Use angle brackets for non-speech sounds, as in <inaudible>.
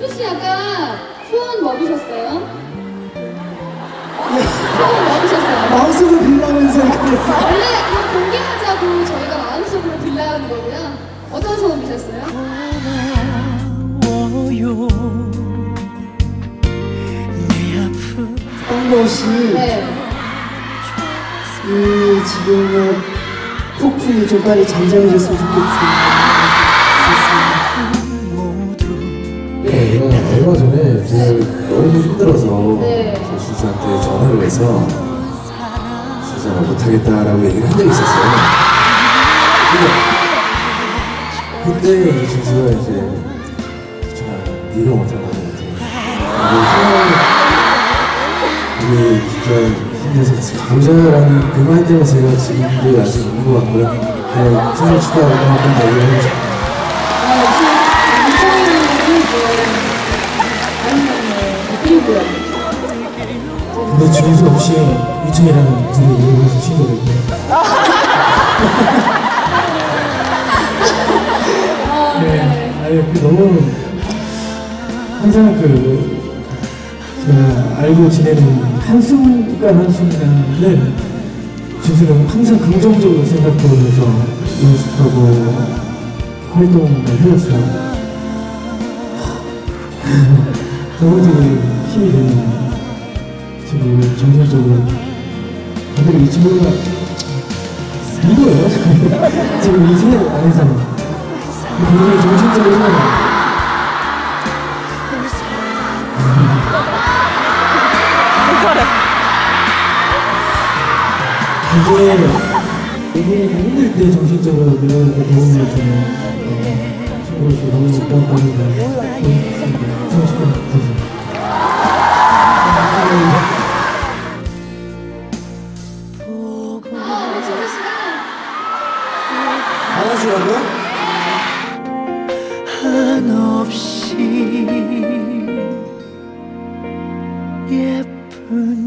민수 씨 아까 소원 뭐 먹으셨어요? 소원 뭐 먹으셨어요? 마음속으로 빌라면서 이렇게 원래 그냥 공개하자고 저희가 마음속으로 빌라하는 거고요. 어떤 소원 비셨어요? 씨, 네. 이 지금의 폭풍이 좀 빨리 잠잠해졌으면 좋겠습니다. 제가 너무 힘들어서 네. 제 주수한테 전화를 해서 주수가 못하겠다라고 얘기를 한 적이 있었어요. 근데 그때 이 주수가 이제 자, 네가 같아. 우리 진짜 힘내서 가보자라는 그 말 때문에 제가 지금도 아직 있는 것 같고요. 그냥 생일 축하하고 한번 얘기를 해주세요. 주유소 없이 유청이라는 둘이 이용해서 신고를 했고요. 네, 아유, 그 너무 항상 그 제가 알고 지내는 한 순간 한 순간을 주수는 항상 긍정적으로 생각하면서 연습하고 활동을 해왔어요. <laughs> 너무 되게 힘이 되 는 지금 정신적으로 다들 이 친구가 이거예요? 지금 이 생각 안에서 굉장히 정신적으로 이게 이게 힘들 때 정신적으로 이렇게 도움을 주는 어, 친구로서 너무 고맙다는 걸 생각합니다. 안아주라고요? 한없이 예쁜 널